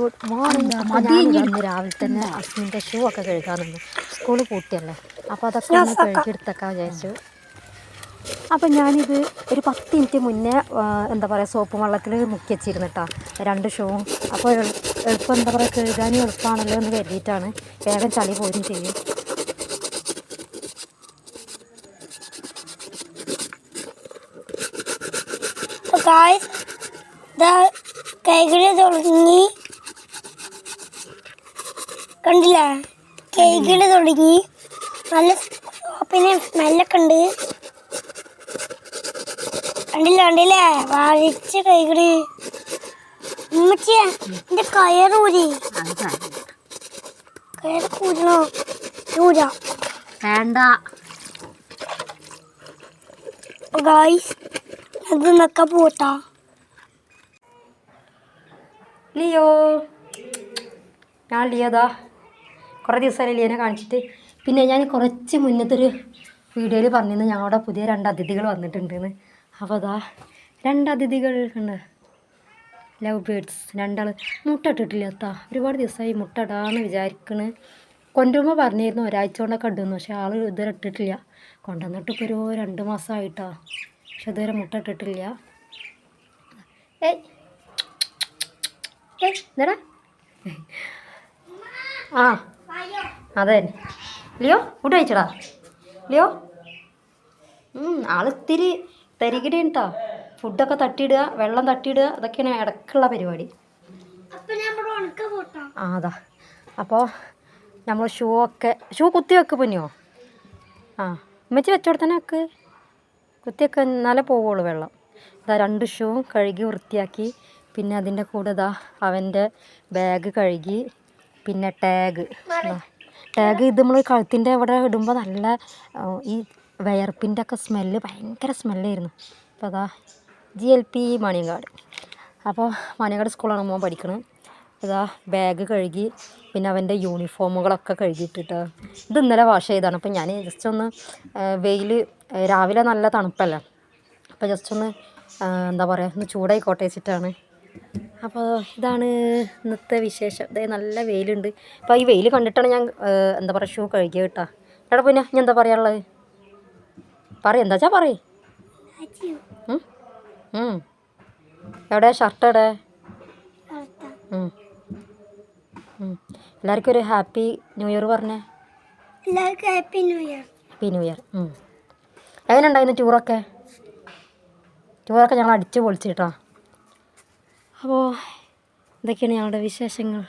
Good morning ഞാനിന്ന് രാവിലെ തന്നെ അസ്മിന്റെ ഷൂ ഒക്കെ കഴുകാൻ നിന്നു സ്കൂൾ പൂട്ടിയല്ലേ? അപ്പോൾ അതൊക്കെ ഒന്ന് കഴുകിയെടുത്തൊക്കെ വിചാരിച്ചു. അപ്പം ഞാനിത് ഒരു പത്ത് മിനിറ്റ് മുന്നേ എന്താ പറയുക സോപ്പ് വെള്ളത്തിൽ മുക്കി വെച്ചിരുന്നു കേട്ടോ രണ്ട് ഷൂവും അപ്പോൾ എളു- എളുപ്പം എന്താ പറയുക കഴുകാനും എളുപ്പമാണല്ലോ എന്ന് കരുതിയിട്ടാണ് വേഗം ചളി പോരും ചെയ്യും. കൈകൾ തുടങ്ങി. കണ്ടില്ലേ? കൈകൾ തുടങ്ങി. നല്ല പിന്നെ സ്മെല്ലൊക്കെ ഉണ്ട്. കണ്ടില്ല കണ്ടില്ലേ? വാഴിച്ച് കൈകൾ ഉമ്മച്ചിയെ കയറ് ഊരി. കയറ് കൂരണോ ഊരാ. വേണ്ട. ഗായ്സ് അത് നിക്ക പോട്ടാ. ലിയോ. ഞാൻ ലിയോതാ. കുറേ ദിവസമായി ലിയോനെ കാണിച്ചിട്ട്. പിന്നെ ഞാൻ കുറച്ച് മുന്നത്തൊരു വീഡിയോയിൽ പറഞ്ഞിരുന്നു ഞങ്ങളുടെ പുതിയ രണ്ട് അതിഥികൾ വന്നിട്ടുണ്ടെന്ന്. അപ്പോൾ അതാ രണ്ട് അതിഥികൾ ഉണ്ട് ലവ് ബേഡ്സ് രണ്ടാൾ മുട്ട ഇട്ടിട്ടില്ല ഒരുപാട് ദിവസമായി മുട്ട ഇടാന്ന് വിചാരിക്കണ്. കൊണ്ടുവരുമ്പോൾ പറഞ്ഞിരുന്നു ഒരാഴ്ച കൊണ്ടൊക്കെ ഇടുന്നു പക്ഷേ ആൾ ഇതുവരെ ഇട്ടിട്ടില്ല. കൊണ്ടുവന്നിട്ട് ഇപ്പോൾ ഒരു രണ്ട് മാസമായിട്ടാ പക്ഷെ ഇതുവരെ മുട്ട ഇട്ടിട്ടില്ല. ഏയ് ഏയ് എന്താടാ? ആ അതെ. ലിയോ ഫുഡ് കഴിച്ചടാ. ലിയോ. ഉം, ആൾ ഇത്തിരി തരികിട കേട്ടോ ഫുഡൊക്കെ തട്ടിയിടുക വെള്ളം തട്ടിയിടുക അതൊക്കെയാണ് ഇടയ്ക്കുള്ള പരിപാടി. ആ അതാ. അപ്പോൾ നമ്മൾ ഷൂ ഒക്കെ ഷൂ കുത്തി വെക്ക് പൊന്നിയോ? ആ ഉമ്മച്ചി വെച്ചോടത്തന്നെ വെക്ക്. കുത്തി വെക്ക് എന്നാലേ പോവുള്ളൂ വെള്ളം. ഇതാ രണ്ട് ഷൂവും കഴുകി വൃത്തിയാക്കി. പിന്നെ അതിന്റെ കൂടെ ഇതാ അവന്റെ ബാഗ് കഴുകി. പിന്നെ ടാഗ്. ടാഗ് ഇത് നമ്മൾ കഴുത്തിന്റെ അവിടെ ഇടുമ്പോൾ നല്ല ഈ വയർപ്പിന്റെ ഒക്കെ സ്മെല്ല് ഭയങ്കര സ്മെല്ലായിരുന്നു അപ്പോൾ അതാ ജി എൽ പി മണിയങ്കാട്. അപ്പോൾ മണിയങ്കാട് സ്കൂളാണ് മോൻ പഠിക്കുന്നത് ഇതാ ബാഗ് കഴുകി പിന്നെ അവന്റെ യൂണിഫോമുകളൊക്കെ കഴുകിയിട്ടിട്ട്. ഇത് ഇന്നലെ വാഷ് ചെയ്താണ് അപ്പോൾ ഞാൻ ജസ്റ്റ് ഒന്ന് വെയിൽ രാവിലെ നല്ല തണുപ്പല്ല? അപ്പോൾ ജസ്റ്റ് ഒന്ന് എന്താ പറയുക ഒന്ന് ചൂടായിക്കോട്ടെ വെച്ചിട്ടാണ്. അപ്പോൾ ഇതാണ് ഇന്നത്തെ വിശേഷം. ഇതേ നല്ല വെയിലുണ്ട്. അപ്പോൾ ഈ വെയിൽ കണ്ടിട്ടാണ് ഞാൻ എന്താ പറയുക ഷൂ കഴുകിയ കേട്ടോ. എടാ പിന്നെ ഞാൻ എന്താ പറയാനുള്ളത്? പറ എന്താ വെച്ചാൽ പറയ്. എവിടെ? ഷർട്ട് എവിടെ. എല്ലാവർക്കും ഒരു ഹാപ്പി ന്യൂ ഇയർ പറഞ്ഞേ. എല്ലാവർക്കും happy new year. Happy new year. എങ്ങനെ ഉണ്ടായിരുന്നു ടൂറൊക്കെ? ടൂറൊക്കെ ഞങ്ങൾ അടിച്ച് പൊളിച്ച് കേട്ടോ. അപ്പോൾ ഇതൊക്കെയാണ് ഞങ്ങളുടെ വിശേഷങ്ങൾ?